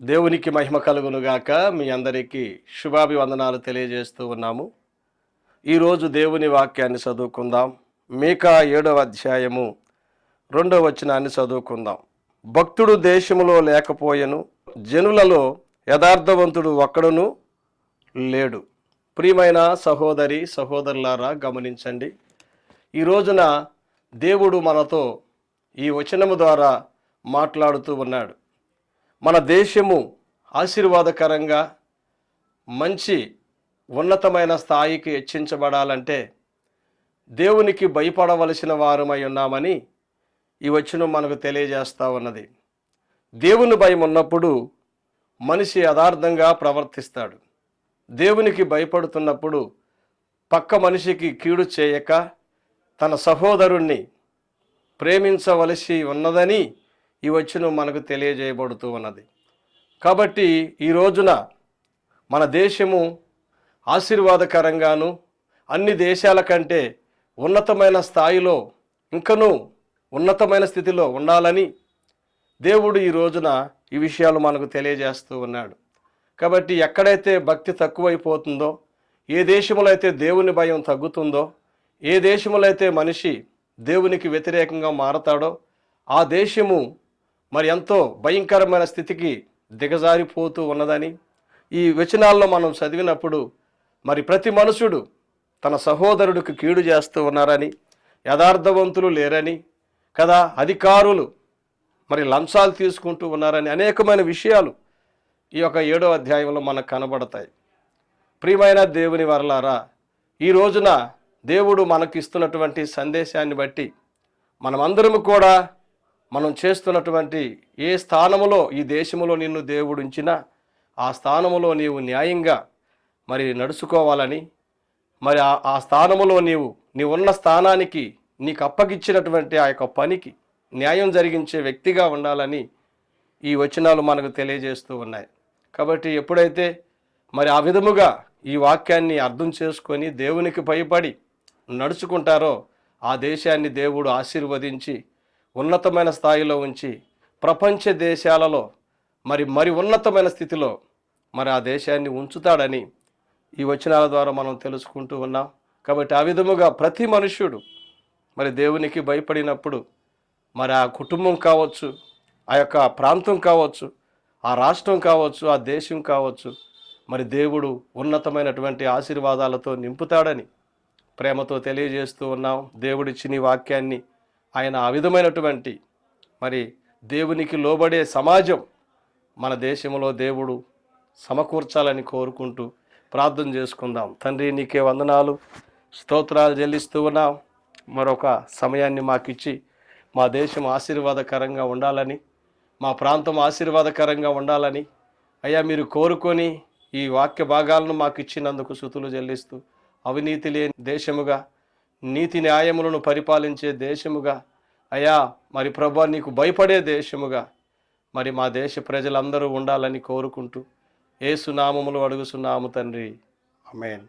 దేవునికి మహిమ కలుగునుగాక. మీ అందరికీ శుభాభివందనాలు తెలియజేస్తూ ఉన్నాము. ఈరోజు దేవుని వాక్యాన్ని చదువుకుందాం. మీకా ఏడవ అధ్యాయము రెండవ వచనాన్ని చదువుకుందాం. భక్తుడు దేశములో లేకపోయెను జనులలో యథార్థవంతుడు ఒక్కడును లేడు. ప్రియమైన సహోదరి సహోదరులారా గమనించండి. ఈ రోజున దేవుడు మనతో ఈ వచనము ద్వారా మాట్లాడుతూ ఉన్నాడు. మన దేశము ఆశీర్వాదకరంగా మంచి ఉన్నతమైన స్థాయికి హెచ్చించబడాలంటే దేవునికి భయపడవలసిన వారమై ఉన్నామని ఈ వచ్చిన మనకు తెలియజేస్తూ ఉన్నది. దేవుని భయం ఉన్నప్పుడు మనిషి యథార్థంగా ప్రవర్తిస్తాడు. దేవునికి భయపడుతున్నప్పుడు పక్క మనిషికి కీడు చేయక తన సహోదరుణ్ణి ప్రేమించవలసి ఉన్నదని ఈ వచనం మనకు తెలియజేయబడుతూ ఉన్నది. కాబట్టి ఈ రోజున మన దేశము ఆశీర్వాదకరంగాను అన్ని దేశాల కంటే ఉన్నతమైన స్థాయిలో ఇంకనూ ఉన్నతమైన స్థితిలో ఉండాలని దేవుడు ఈ రోజున ఈ విషయాలు మనకు తెలియజేస్తూ ఉన్నాడు. కాబట్టి ఎక్కడైతే భక్తి తక్కువైపోతుందో ఏ దేశంలో అయితే దేవుని భయం తగ్గుతుందో ఏ దేశంలో అయితే మనిషి దేవునికి వ్యతిరేకంగా మారతాడో ఆ దేశము మరి ఎంతో భయంకరమైన స్థితికి దిగజారిపోతూ ఉన్నదని ఈ వచనాల్లో మనం చదివినప్పుడు మరి ప్రతి మనుషుడు తన సహోదరుడికి కీడు చేస్తూ ఉన్నారని యథార్థవంతులు లేరని కదా అధికారులు మరి లంచాలు తీసుకుంటూ ఉన్నారని అనేకమైన విషయాలు ఈ యొక్క ఏడో అధ్యాయంలో మనకు కనబడతాయి. ప్రియమైన దేవుని వరలారా ఈ రోజున దేవుడు మనకి ఇస్తున్నటువంటి సందేశాన్ని బట్టి మనమందరము కూడా మనం చేస్తున్నటువంటి ఏ స్థానములో ఈ దేశములో నిన్ను దేవుడు ఉంచినా ఆ స్థానములో నీవు న్యాయంగా మరి నడుచుకోవాలని మరి ఆ స్థానములో నీవు నీవు ఉన్న స్థానానికి నీకు అప్పగిచ్చినటువంటి ఆ యొక్క పనికి న్యాయం జరిగించే వ్యక్తిగా ఉండాలని ఈ వచనాలు మనకు తెలియజేస్తూ ఉన్నాయి. కాబట్టి ఎప్పుడైతే మరి ఆ విధముగా ఈ వాక్యాన్ని అర్థం చేసుకొని దేవునికి భయపడి నడుచుకుంటారో ఆ దేశాన్ని దేవుడు ఆశీర్వదించి ఉన్నతమైన స్థాయిలో ఉంచి ప్రపంచ దేశాలలో మరి మరి ఉన్నతమైన స్థితిలో మరి ఆ దేశాన్ని ఉంచుతాడని ఈ వచనాల ద్వారా మనం తెలుసుకుంటూ ఉన్నాం. కాబట్టి ఆ విధముగా ప్రతి మనుష్యుడు మరి దేవునికి భయపడినప్పుడు మరి ఆ కుటుంబం కావచ్చు ఆ యొక్క ప్రాంతం కావచ్చు ఆ రాష్ట్రం కావచ్చు ఆ దేశం కావచ్చు మరి దేవుడు ఉన్నతమైనటువంటి ఆశీర్వాదాలతో నింపుతాడని ప్రేమతో తెలియజేస్తూ ఉన్నాం. దేవుడిచ్చిన వాక్యాన్ని ఆయన ఆ విధమైనటువంటి మరి దేవునికి లోబడే సమాజం మన దేశంలో దేవుడు సమకూర్చాలని కోరుకుంటూ ప్రార్థన చేసుకుందాం. తండ్రి నీకే వందనాలు. స్తోత్రాలు చెల్లిస్తూ ఉన్నాం. మరొక సమయాన్ని మాకిచ్చి మా దేశం ఆశీర్వాదకరంగా ఉండాలని మా ప్రాంతం ఆశీర్వాదకరంగా ఉండాలని అయ్యా మీరు కోరుకొని ఈ వాక్య భాగాలను మాకు ఇచ్చినందుకు శృతులు చెల్లిస్తూ అవినీతి లేని దేశముగా నీతి న్యాయములను పరిపాలించే దేశముగా. అయా మరి ప్రభా నీకు భయపడే దేశముగా. మరి మా దేశ ప్రజలందరూ ఉండాలని కోరుకుంటూ ఏసునామములు అడుగుసున్నాము తండ్రి. అమేన్